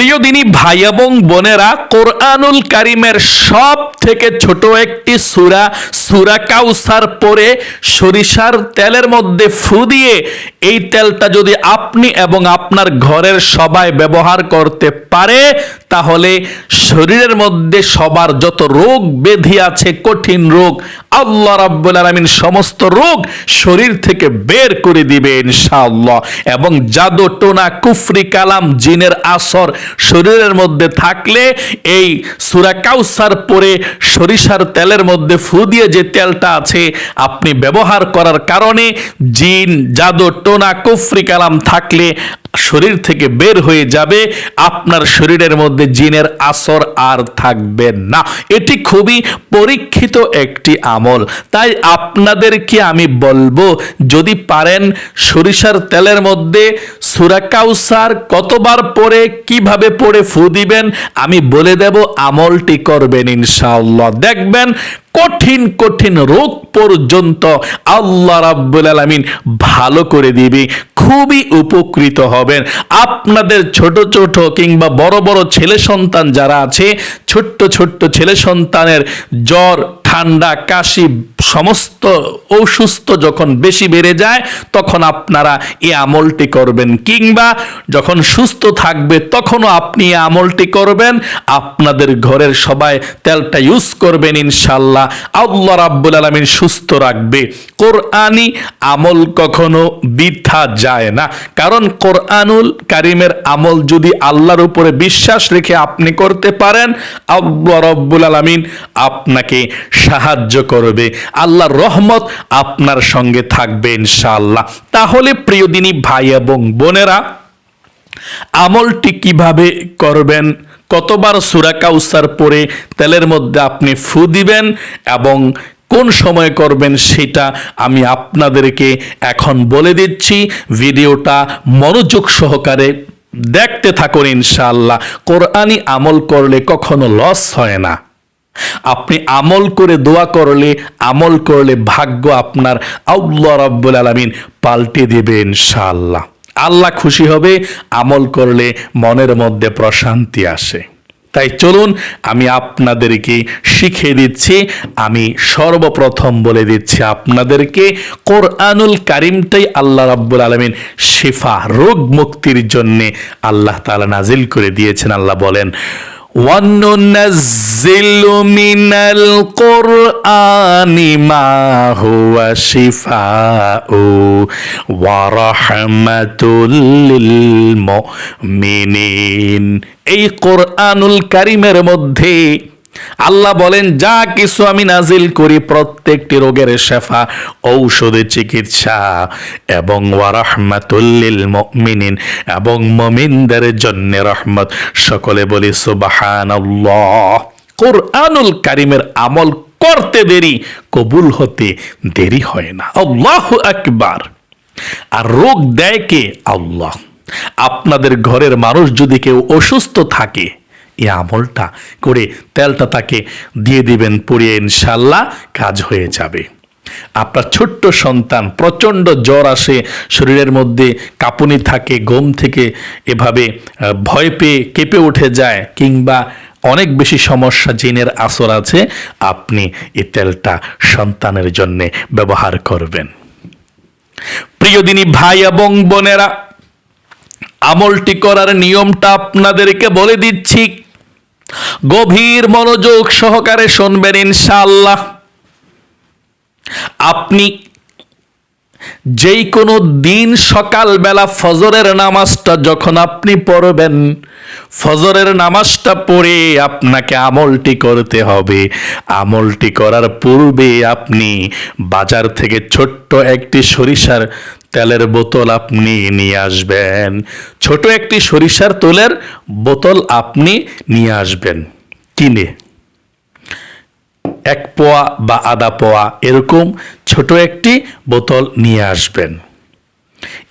প্রিয় দিনী ভাই এবং বোনেরা, কোরআনুল কারিমের সব থেকে ছোট একটি সুরা সুরা কাউসার পরে সরিষার তেলের মধ্যে ফু দিয়ে এই তেলটা যদি আপনি এবং আপনার ঘরের সবাই ব্যবহার করতে পারে তাহলে শরীরের মধ্যে সবার যত রোগ ব্যাধি আছে, কঠিন রোগ, আল্লাহ রাব্বুল আলামিন সমস্ত রোগ শরীর থেকে বের করে দিবে ইনশাআল্লাহ। এবং জাদু, টোনা, কুফরি, কালাম, জিনের আসর শরীরের মধ্যে থাকলে এই সুরা কাউসার পরে সরিষার তেলের মধ্যে ফু দিয়ে যে তেলটা আছে আপনি ব্যবহার করার কারণে জিন, জাদু, টোনা, কুফরি, কালাম থাকলে শরীর থেকে বের হয়ে যাবে, আপনার শরীরের মধ্যে জিনের আসর আর থাকবে না। এটি খুবই পরীক্ষিত একটি আমল। তাই আপনাদেরকে আমি বলব, যদি পারেন সরিষার তেলের মধ্যে সুরা কাউসার কতবার পরে কীভাবে পরে ফু দিবেন, আমি বলে দেব আমলটি করবেন ইনশাআল্লাহ। দেখবেন কঠিন কঠিন রোগ পর্যন্ত আল্লাহ রাব্বুল আলামিন ভালো করে দিবে, খুবই উপকৃত হবেন। আপনাদের ছোট ছোট কিংবা বড় বড় ছেলে সন্তান যারা আছে, ছোট্ট ছোট্ট ছেলে সন্তানের জ্বর, ঠান্ডা, কাশি সমস্ত অসুস্থ যখন বেশি বেড়ে যায়, তখন আপনারা এই আমলটি করবেন। কিংবা যখন সুস্থ থাকবে, তখনও আপনি এই আমলটি করবেন। আপনাদের ঘরের সবাই তেলটা ইউজ করবেন ইনশাল্লাহ। আল্লাহ রাব্বুল আলামিন সুস্থ রাখবে। কোরআনি আমল কখনো বৃথা যায় না। কারণ কোরআনুল কারিমের আমল যদি আল্লাহর উপরে বিশ্বাস রেখে আপনি করতে পারেন, আল্লাহ রব্বুল আলামিন আপনাকে সাহায্য করবে। আল্লাহর রহমত আপনার সঙ্গে থাকবে ইনশাআল্লাহ। তাহলে প্রিয় দিনী ভাই এবং বোনেরা, আমলটি কীভাবে করবেন? কতবার সুরা কাউসার পরে তেলের মধ্যে আপনি ফু দিবেন এবং কোন সময় করবেন সেটা আমি আপনাদেরকে এখন বলে দিচ্ছি। ভিডিওটা মনোযোগ সহকারে দেখতে থাকুন ইনশাআল্লাহ। কোরআনি আমল করলে কখনো লস হয় না। আপনি আমল করে দোয়া করলে, আমল করলে ভাগ্য আপনার আল্লাহ রাব্বুল আলামিন পাল্টে দেবে ইনশাআল্লাহ। আল্লাহ খুশি হবে, আমল করলে মনের মধ্যে প্রশান্তি আসে। তাই চলুন, আমি আপনাদেরকে শিখিয়ে দিচ্ছি, আমি সর্বপ্রথম বলে দিচ্ছি আপনাদেরকে, কোরআনুল কারিমটাই আল্লাহ রাব্বুল আলমিন শিফা, রোগ মুক্তির জন্যে আল্লাহ তালা নাজিল করে দিয়েছেন। আল্লাহ বলেন وننزل من القرآن ما هو شفاء ورحمة للمؤمنين এই কোরআনুল কারিমের মধ্যে আল্লাহ বলেন, যা কিছু আমি নাজিল করি প্রত্যেকটি রোগের শেফা ঔষধের চিকিৎসা এবং ওয়ারহমাতুল্লিল মুমিনিন এবং মমিনদের জন্য রহমত। সকলে বলি, সুবহানাল্লাহ। কোরআনুল কারিমের আমল করতে দেরি, কবুল হতে দেরি হয় না। আল্লাহু আকবার। আর রোগ দেয় কে? আল্লাহ। আপনাদের ঘরের মানুষ যদি কেউ অসুস্থ থাকে এই আমলটা করে তেলটা তাকে দিয়ে দিবেন, পুড়িয়ে ইনশাল্লাহ কাজ হয়ে যাবে। আপনার ছোট্ট সন্তান, প্রচণ্ড জ্বর আসে, শরীরের মধ্যে কাঁপুনি থাকে, ঘুম থেকে এভাবে ভয় পেয়ে কেঁপে উঠে যায় কিংবা অনেক বেশি সমস্যা, জিনের আসর আছে, আপনি এই তেলটা সন্তানের জন্যে ব্যবহার করবেন। প্রিয় দিনী ভাই এবং বোনেরা, আমলটি করার নিয়মটা আপনাদেরকে বলে দিচ্ছি গভীর মনোযোগ সহকারে শুনবেন ইনশাআল্লাহ। আপনি যেই কোনো দিন সকালবেলা ফজরের নামাজটা যখন আপনি পড়বেন, ফজরের নামাজটা পড়ে আপনাকে আমলটি করতে হবে। আমলটি করার পূর্বে আপনি বাজার থেকে ছোট্ট একটি সরিষার তেলের বোতল আপনি নিয়ে আসবেন। ছোট একটি সরিষার তেলের বোতল আপনি নিয়ে আসবেন। কিনে। এক পোয়া বা আধা পোয়া এরকম ছোট একটি বোতল নিয়ে আসবেন।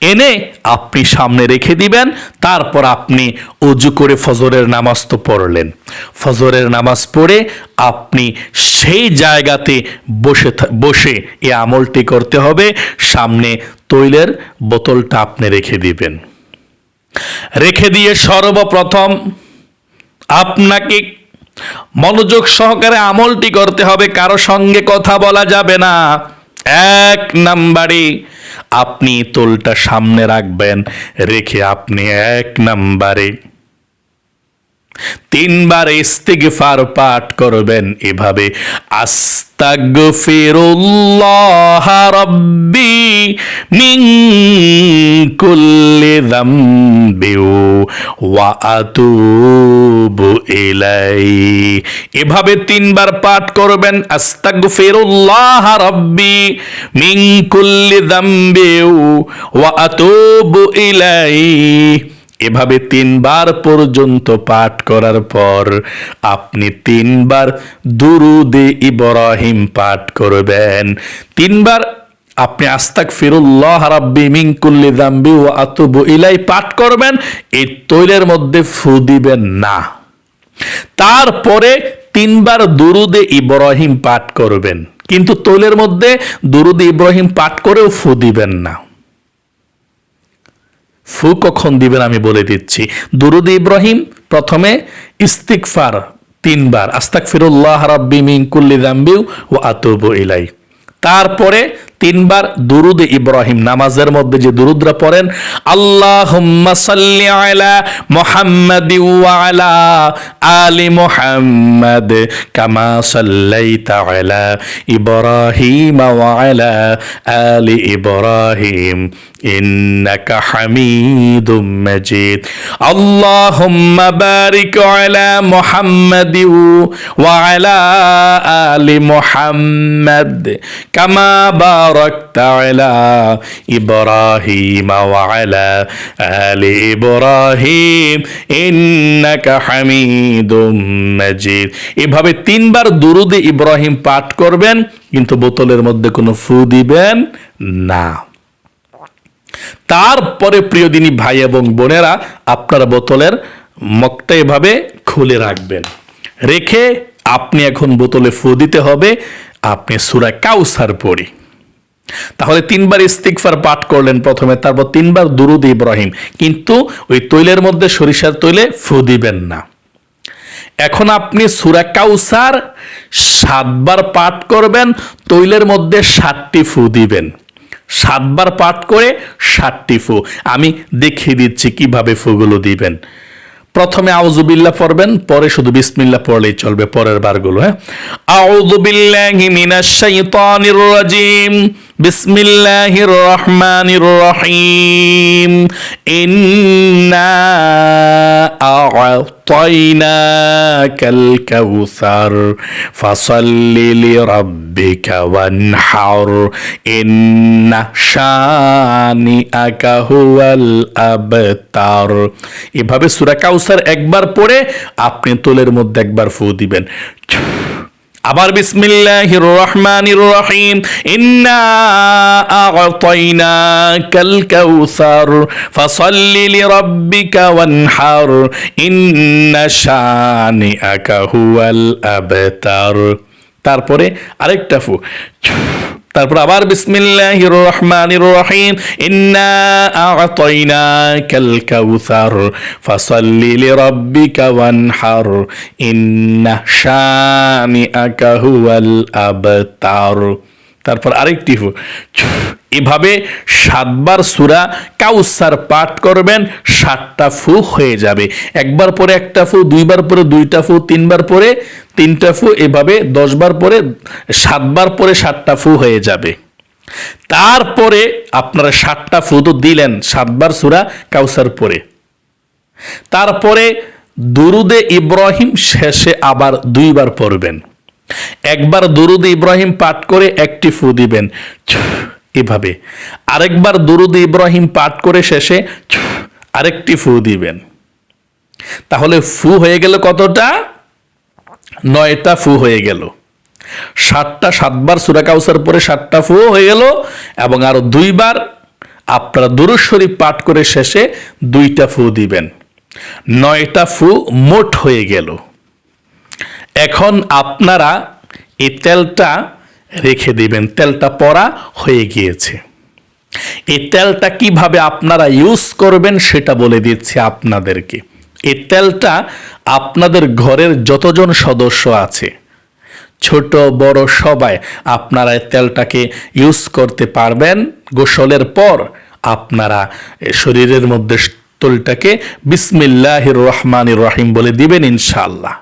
এনে আপনি সামনে রেখে দিবেন, তারপর আপনি অজু করে ফজরের নামাজ তো পড়লেন। ফজরের নামাজ পড়ে আপনি সেই জায়গাতে বসে বসে এ আমলটি করতে হবে। সামনে তৈলের বোতলটা আপনি রেখে দিবেন। রেখে দিয়ে সর্বপ্রথম আপনাকে মনোযোগ সহকারে আমলটি করতে হবে, কারও সঙ্গে কথা বলা যাবে না। এক নাম্বারে আপনি তোলটা সামনে রাখবেন, রেখে আপনি এক নাম্বারে তিনবার ইস্তিগফার পাঠ করবেন এভাবে। আস্তাগফিরুল্লাহ রাব্বি মিন কুল্লি যামবি ওয়া আতুবু ইলাই এভাবে তিনবার পাঠ করবেন, আস্তাগফিরুল্লাহ রাব্বি মিন কুল্লি যামবি ওয়া আতুবু ইলাই এভাবে তিনবার পর্যন্ত পাঠ করার পর আপনি তিনবার দুরুদে ইব্রাহিম পাঠ করবেন। তিনবার আপনি আস্তাক ফিরুল্লাহ রাব্বি মিন কুল্লি যামবি ওয়া আতুবু ইলাই পাঠ করবেন, এই তৈলের মধ্যে ফু দিবেন না। তারপরে তিনবার দুরুদে ইব্রাহিম পাঠ করবেন, কিন্তু তৈলের মধ্যে দুরুদে ইব্রাহিম পাঠ করেও ফু দিবেন না। ফু কখন দিবেন আমি বলে দিচ্ছি। দুরুদ ইব্রাহিম, প্রথমে ইস্তিকফার তিনবার। আস্তাক ফিরুল্লাহ রাব্বি মিন কুল্লি দাম্বিউ ও আতুব ইলাই তারপরে তিনবার দুরুদ ইব্রাহিম নামাজের মধ্যে যে দুরুদরা পড়েন আল্লাহুম্মা সাল্লি আলা মুহাম্মাদি ওয়া আলা আলি মুহাম্মাদ কামা সাল্লাইতা আলা ইব্রাহিম ওয়া আলা আলি ইব্রাহিম إنك حميد مجيد اللهم بارك على محمد وعلى آل محمد كما باركت على إبراهيم وعلى آل إبراهيم إنك حميد مجيد এভাবে তিনবার দুরুদে ইব্রাহিম পাঠ করবেন কিন্তু বোতলের মধ্যে কোনো ফু দিবেন না তারপরে প্রিয় দিনী ভাই এবং বোনেরা আপনার বোতলের মগটা এভাবে খুলে রাখবেন রেখে আপনি এখন বোতলে ফু দিতে হবে আপনি সুরা কাউসার পড়ি তাহলে তিনবার ইস্তিকফার পাঠ করলেন প্রথমে, তারপর তিনবার দুরুদ ইব্রাহিম। কিন্তু ওই তৈলের মধ্যে সরিষার তৈলে ফু দিবেন না। এখন আপনি সুরা কাউসার সাতবার পাঠ করবেন, তৈলের মধ্যে সাতটি ফু দিবেন। সাতবার পাঠ করে সাতটি ফু। আমি দেখিয়ে দিচ্ছি কীভাবে ফুগুলো দিবেন। প্রথমে আউজুবিল্লাহ পড়বেন, পরে শুধু বিসমিল্লাহ পড়লেই চলবে, পরের বারগুলো হ্যাঁ? আউযুবিল্লাহি মিনাশ শাইতানির রাজিম, বিসমিল্লাহির রহমানির রহিম, ইন্না আ'তাইনাকাল কাউসার, ফাসাল্লি লিরাব্বিকা ওয়ানহার ইন্না শানিআকা হুয়াল আবতার। এভাবে সুরা কাউসার একবার পড়ে আপনি তোলের মধ্যে একবার ফু দিবেন। আবার বিসমিল্লাহির রহমানির রহিম, ইন্না আ'তাইনাকাল কাউসার, ফাসাল্লি লিরাব্বিকা ওয়ানহার ইন্না শানিআকা হুয়াল আবতার। তারপরে আরেকটা ফু। তারপর আবার বিসমিল্লাহ রহমান রহিম ইন্না আ'তাইনাকাল কাউসার, ফাসাল্লি লিরাব্বিকা ওয়ানহার। ইন্না শানি আকা হুয়াল আবতার। তারপর আরেকটি ফু। এভাবে সাতবার সুরা কাউসার পাঠ করবেন, সাতটা ফু হয়ে যাবে। একবার পরে একটা ফু, দুইবার পরে দুইটা ফু, তিনবার পরে তিনটা ফু, এভাবে দশবার পরে, সাতবার পরে সাতটা ফু হয়ে যাবে। তারপরে আপনারা সাতটা ফু তো দিলেন, সাতবার সুরা কাউসার পরে। তারপরে দুরুদে ইব্রাহিম শেষে আবার দুইবার পড়বেন। একবার দুরুদ ইব্রাহিম পাঠ করে একটি ফু দিবেন। এভাবে। আরেকবার দুরুদ ইব্রাহিম পাঠ করে শেষে আরেকটি ফু দিবেন। তাহলে ফু হয়ে গেল কতটা? নয়টা ফু হয়ে গেল। সাতটা, সাতবার সুরা কাউসার পরে সাতটা ফু হয়ে গেল এবং আরও দুইবার আপনারা দুরুদ শরীফ পাঠ করে শেষে দুইটা ফু দিবেন। নয়টা ফু মোট হয়ে গেল। এখন আপনারা এই তেলটা রেখে দেবেন। তেলটা পড়া হয়ে গিয়েছে। এই তেলটা কীভাবে আপনারা ইউজ করবেন সেটা বলে দিচ্ছি আপনাদেরকে। এই তেলটা আপনাদের ঘরের যতজন সদস্য আছে, ছোট, বড় সবাই আপনারা তেলটাকে ইউজ করতে পারবেন। গোসলের পর আপনারা শরীরের মধ্যে তেলটাকে বিসমিল্লাহির রহমানির রহিম বলে দিবেন ইনশাআল্লাহ।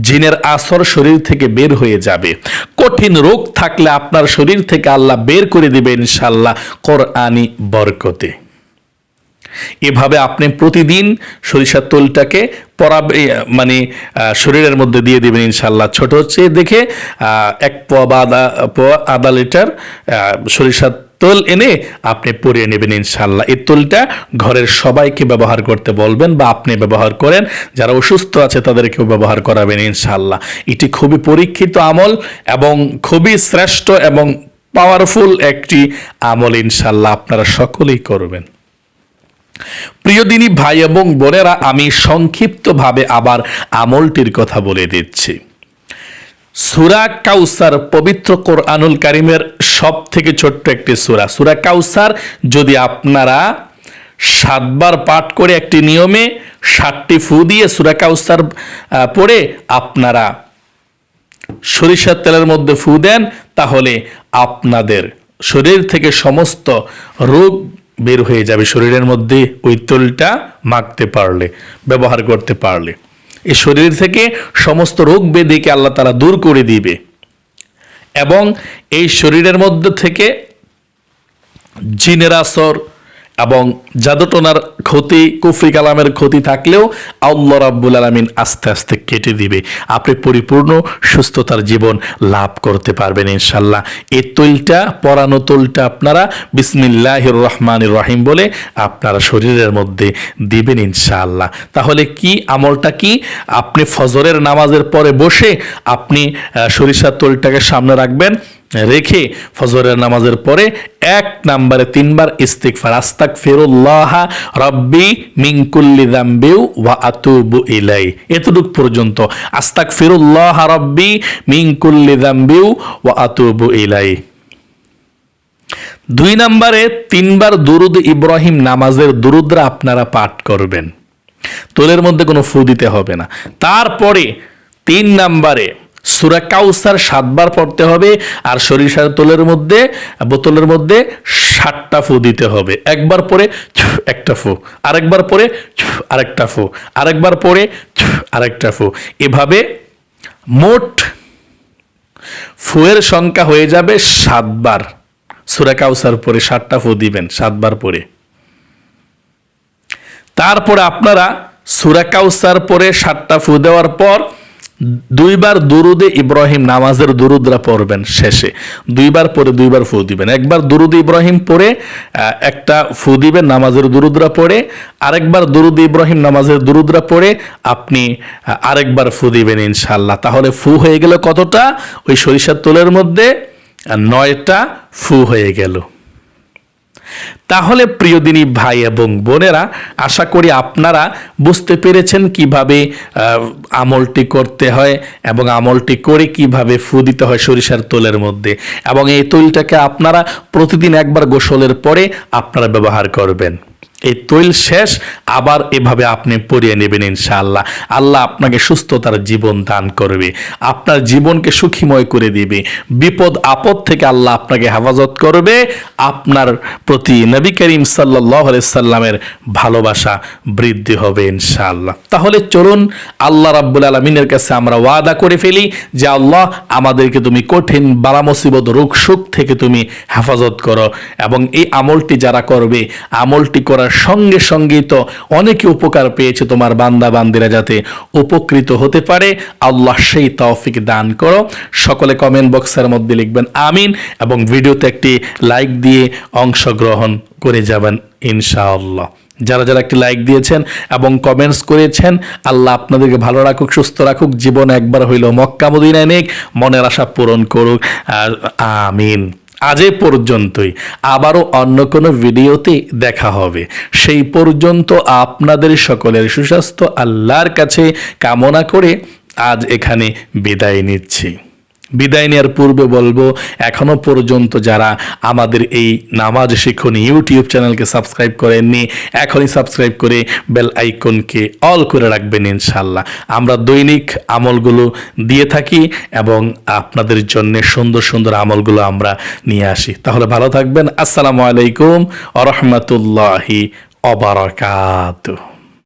জিনের আসর শরীর থেকে বের হয়ে যাবে। কঠিন রোগ থাকলে আপনার শরীর থেকে আল্লাহ বের করে দিবে ইনশাআল্লাহ কোরআনি বরকতে। এভাবে আপনি প্রতিদিন সরিষার তেলটাকে পরাবে মানে শরীরের মধ্যে দিয়ে দিবেন ইনশাল্লাহ ছোট হচ্ছে দেখে এক পোয়া বা আধা পোয়া আধা লিটার সরিষার তেল এনে আপনি পরিয়ে নেবেন ইনশাল্লাহ এই তোলটা ঘরের সবাইকে ব্যবহার করতে বলবেন বা আপনি ব্যবহার করেন, যারা অসুস্থ আছে তাদেরকেও ব্যবহার করাবেন ইনশাল্লাহ এটি খুবই পরীক্ষিত আমল এবং খুবই শ্রেষ্ঠ এবং পাওয়ারফুল একটি আমল ইনশাল্লাহ আপনারা সকলেই করবেন। প্রিয় দিনী ভাই এবং বোনেরা, আমি সংক্ষিপ্তভাবে আবার আমলটির কথা বলে দিচ্ছি। সুরা কাউসার পবিত্র কোরআনুল কারিমের সব থেকে ছোট্ট একটি সুরা। সুরা কাউসার যদি আপনারা সাতবার পাঠ করে একটি নিয়মে ষাটটি ফু দিয়ে সুরা কাউসার পড়ে আপনারা সরিষার তেলের মধ্যে ফু দেন, তাহলে আপনাদের শরীর থেকে সমস্ত রোগ বের হয়ে যাবে। শরীরের মধ্যে ওই তেলটা মাখতে পারলে, ব্যবহার করতে পারলে। এই শরীর থেকে সমস্ত রোগ বেদিকে আল্লাহ তালা দূর করে দিবে। এবং এই শরীরের মধ্যে থেকে জিনের আসর এবং জাদুটনার ক্ষতি, কুফরি কালামের ক্ষতি থাকলেও আল্লাহ রাব্বুল আলমিন আস্তে আস্তে কেটে দিবে। আপনি পরিপূর্ণ সুস্থতার জীবন লাভ করতে পারবেন ইনশাল্লাহ এই তৈলটা, পরানো তৈলটা আপনারা বিসমিল্লাহ রহমান রহিম বলে আপনারা শরীরের মধ্যে দিবেন ইনশাআল্লাহ। তাহলে কি, আমলটা কি? আপনি ফজরের নামাজের পরে বসে আপনি সরিষার তৈলটাকে সামনে রাখবেন, রেখে ফজরের নামাজের পরে এক নাম্বারে তিনবার ইস্তিগফার আস্তাক ফিরুল্লাহ রব্বি মিনকুল্লি দাম্বিউ ওয়া আতুবু ইলাই। এতটুক পর্যন্ত। আস্তাক ফিরুল্লাহ রব্বি ওয়া আতুবু ইলাই। দুই নম্বরে, তিনবার দুরুদ ইব্রাহিম নামাজের দুরুদরা আপনারা পাঠ করবেন। তোলের মধ্যে কোনো ফু দিতে হবে না। তারপরে, তিন নম্বরে সুরা কাউসার সাতবার পড়তে হবে আর সরিষার তোলের মধ্যে, বোতলের মধ্যে ষাটটা ফু দিতে হবে। একবার পরে একটা ফু। আরেকবার পরে আরেকটা ফু। আরেকবার পরে আরেকটা ফু। এভাবে মোট ফুয়ের সংখ্যা হয়ে যাবে সাতবার। সুরা কাউসার পরে সাতটা ফু দিবেন, সাতবার পরে। তারপরে আপনারা সুরা কাউসার পরে সাতটা ফু দেওয়ার পর দুইবার দুরুদে ইব্রাহিম নামাজের দুরুদরা পড়বেন শেষে। দুইবার পরে দুইবার ফু দিবেন। একবার দুরুদ ইব্রাহিম পড়ে একটা ফু দিবেন, নামাজের দুরুদরা পড়ে। আরেকবার দুরুদ ইব্রাহিম নামাজের দুরুদরা পড়ে, আপনি আরেকবার ফু দিবেন ইনশাল্লাহ তাহলে ফু হয়ে গেল কতটা? ওই সরিষার তোলের মধ্যে নয়টা ফু হয়ে গেল। তাহলে প্রিয়দিনী ভাই এবং বোনেরা, আশা করি আপনারা বুঝতে পেরেছেন কীভাবে আমলটি করতে হয় এবং আমলটি করে কীভাবে ফু দিতে হয় সরিষার তোলের মধ্যে। এবং এই তৈলটাকে আপনারা প্রতিদিন একবার গোসলের পরে আপনারা ব্যবহার করবেন। এই তৈল শেষ, আবার এভাবে আপনি পরিয়ে নেবেন ইনশাআল্লাহ। আল্লাহ আপনাকে সুস্থতার জীবন দান করবে, আপনার জীবনকে সুখীময় করে দিবে। বিপদ, আপদ থেকে আল্লাহ আপনাকে হেফাজত করবে, আপনার প্রতি নবী করিম সাল্লাহ সাল্লামের ভালোবাসা বৃদ্ধি হবে ইনশাআল্লাহ। তাহলে চলুন, আল্লাহ রাব্বুল আলমিনের কাছে আমরা ওয়াদা করে ফেলি যে, আল্লাহ, আমাদেরকে তুমি কঠিন বালা মুসিবত, রোগ, সুখ থেকে তুমি হেফাজত করো এবং এই আমলটি যারা করবে, আমলটি করার সঙ্গে সঙ্গেই তো অনেকে উপকার পেয়েছে তোমার বান্দা বান্দিরা যাতে উপকৃত হতে পারে। আল্লাহ সেই তৌফিক দান করো। সকলে কমেন্ট বক্সের মধ্যে লিখবেন আমিন এবং ভিডিওতে একটি লাইক দিয়ে অংশগ্রহণ করে যাবেন ইনশাআল্লাহ। যারা যারা একটি লাইক দিয়েছেন এবং কমেন্টস করেছেন, আল্লাহ আপনাদেরকে ভালো রাখুক, সুস্থ রাখুক, জীবন একবার হইল মক্কা, মদিনায় নেক, মনের আশা পূরণ করুক। আর আমিন। আজ পর্যন্তই। আবারও অন্য কোনো ভিডিওতে দেখা হবে। সেই পর্যন্ত আপনাদের সকলের সুস্বাস্থ্য, আল্লাহর কাছে কামনা করে আজ এখানে বিদায় নিচ্ছি। বিদায় নেওয়ার পূর্বে বলব, এখনও পর্যন্ত যারা আমাদের এই নামাজ শিখুন ইউটিউব চ্যানেলকে সাবস্ক্রাইব করেননি, এখনই সাবস্ক্রাইব করে বেল আইকনকে অল করে রাখবেন ইনশাল্লাহ আমরা দৈনিক আমলগুলো দিয়ে থাকি এবং আপনাদের জন্য সুন্দর সুন্দর আমলগুলো আমরা নিয়ে আসি। তাহলে ভালো থাকবেন। আসসালামু আলাইকুম আ রহমতুল্লাহি অবরাকাতুহ